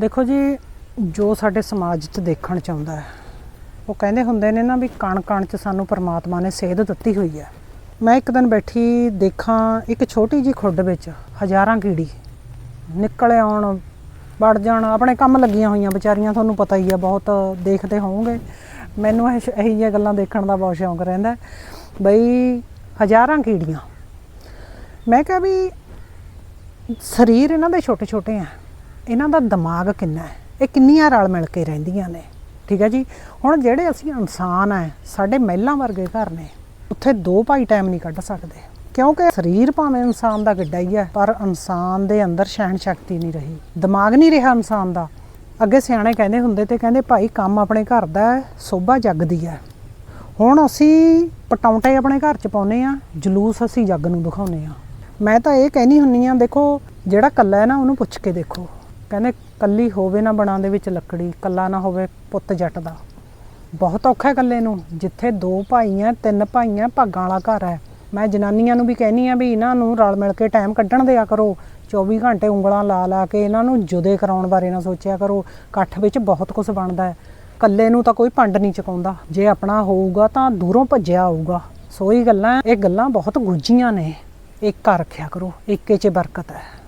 ਦੇਖੋ ਜੀ, ਜੋ ਸਾਡੇ ਸਮਾਜ 'ਚ ਦੇਖਣ ਚ ਆਉਂਦਾ ਹੈ, ਉਹ ਕਹਿੰਦੇ ਹੁੰਦੇ ਨੇ ਨਾ ਵੀ ਕਣ ਕਣ ਚ ਸਾਨੂੰ ਪਰਮਾਤਮਾ ਨੇ ਸੇਧ ਦਿੱਤੀ ਹੋਈ ਹੈ। ਮੈਂ ਇੱਕ ਦਿਨ ਬੈਠੀ ਦੇਖਾਂ, ਇੱਕ ਛੋਟੀ ਜੀ ਖੁੱਡ ਵਿੱਚ ਹਜ਼ਾਰਾਂ ਕੀੜੀ ਨਿਕਲ ਆਉਣ, ਵੜ ਜਾਣ, ਆਪਣੇ ਕੰਮ ਲੱਗੀਆਂ ਹੋਈਆਂ ਵਿਚਾਰੀਆਂ, ਤੁਹਾਨੂੰ ਪਤਾ ਹੀ ਆ, ਬਹੁਤ ਦੇਖਦੇ ਹੋਵੋਗੇ। ਮੈਨੂੰ ਇਹ ਇਹੀ ਜਿਹੀਆਂ ਗੱਲਾਂ ਦੇਖਣ ਦਾ ਬਹੁਤ ਸ਼ੌਂਕ ਰਹਿੰਦਾ ਬਈ, ਹਜ਼ਾਰਾਂ ਕੀੜੀਆਂ। ਮੈਂ ਕਿਹਾ ਵੀ, ਸਰੀਰ ਇਹਨਾਂ ਦੇ ਛੋਟੇ ਛੋਟੇ ਆ। ਇਹਨਾਂ ਦਾ ਦਿਮਾਗ ਕਿੰਨਾ ਹੈ? ਇਹ ਕਿੰਨੀਆਂ ਰਲ ਮਿਲ ਕੇ ਰਹਿੰਦੀਆਂ ਨੇ? ਠੀਕ ਹੈ ਜੀ? ਹੁਣ ਜਿਹੜੇ ਅਸੀਂ ਇਨਸਾਨ ਆ ਸਾਡੇ ਮਹਿਲਾਂ ਵਰਗੇ ਘਰ ਨੇ, ਉੱਥੇ ਦੋ ਭਾਈ ਟਾਈਮ ਨਹੀਂ ਕੱਢ ਸਕਦੇ। ਕਿਉਂਕਿ ਸਰੀਰ ਭਾਵੇਂ ਇਨਸਾਨ ਦਾ ਗੱਡਾ ਹੀ ਹੈ, ਪਰ ਇਨਸਾਨ ਦੇ ਅੰਦਰ ਸਹਿਣ ਸ਼ਕਤੀ ਨਹੀਂ ਰਹੀ। ਦਿਮਾਗ ਨਹੀਂ ਰਿਹਾ ਇਨਸਾਨ ਦਾ। ਅੱਗੇ ਸਿਆਣੇ ਕਹਿੰਦੇ ਹੁੰਦੇ ਤੇ ਕਹਿੰਦੇ, ਭਾਈ, ਕੰਮ ਆਪਣੇ ਘਰ ਦਾ ਹੈ, ਸੋਭਾ ਜੱਗ ਦੀ ਹੈ। ਹੁਣ ਅਸੀਂ ਪਟੌਂਟੇ ਆਪਣੇ ਘਰ ਚ ਪਾਉਨੇ ਆ ਜਲੂਸ ਅਸੀਂ ਜੱਗ ਨੂੰ ਦਿਖਾਉਨੇ ਆ ਮੈਂ ਤਾਂ ਇਹ ਕਹਿਣੀ ਹੁੰਨੀ ਆ ਦੇਖੋ, ਜਿਹੜਾ ਕੱਲਾ ਹੈ ਨਾ, ਉਹਨੂੰ ਪੁੱਛ ਕੇ ਦੇਖੋ। ਕਹਿੰਦੇ ਕੱਲੀ ਹੋਵੇ ਨਾ ਬਣਾਂ ਦੇ ਵਿੱਚ ਲੱਕੜੀ, ਕੱਲਾ ਨਾ ਹੋਵੇ ਪੁੱਤ ਜੱਟ ਦਾ। ਬਹੁਤ ਔਖਾ ਹੈ ਇਕੱਲੇ ਨੂੰ। ਜਿੱਥੇ ਦੋ ਭਾਈ ਆ ਤਿੰਨ ਭਾਈਆਂ, ਭਾਗਾਂ ਵਾਲਾ ਘਰ ਹੈ। ਮੈਂ ਜਨਾਨੀਆਂ ਨੂੰ ਵੀ ਕਹਿਨੀ ਆ ਵੀ ਇਹਨਾਂ ਨੂੰ ਰਲ ਮਿਲ ਕੇ ਟਾਈਮ ਕੱਢਣ ਦਿਆ ਕਰੋ। 24 ਘੰਟੇ ਉਂਗਲਾਂ ਲਾ ਲਾ ਕੇ ਇਹਨਾਂ ਨੂੰ ਜੁਦੇ ਕਰਾਉਣ ਬਾਰੇ ਨਾ ਸੋਚਿਆ ਕਰੋ। ਇਕੱਠ ਵਿੱਚ ਬਹੁਤ ਕੁਝ ਬਣਦਾ ਹੈ। ਕੱਲੇ ਨੂੰ ਤਾਂ ਕੋਈ ਪੰਡ ਨਹੀਂ ਚਕਾਉਂਦਾ। ਜੇ ਆਪਣਾ ਹੋਊਗਾ ਤਾਂ ਦੂਰੋਂ ਭੱਜਿਆ ਆਊਗਾ। ਸੋ ਇਹ ਗੱਲਾਂ ਇਹ ਗੱਲਾਂ ਬਹੁਤ ਗੁੱਝੀਆਂ ਨੇ। ਏਕਾ ਰੱਖਿਆ ਕਰੋ। ਏਕੇ 'ਚ ਬਰਕਤ ਹੈ।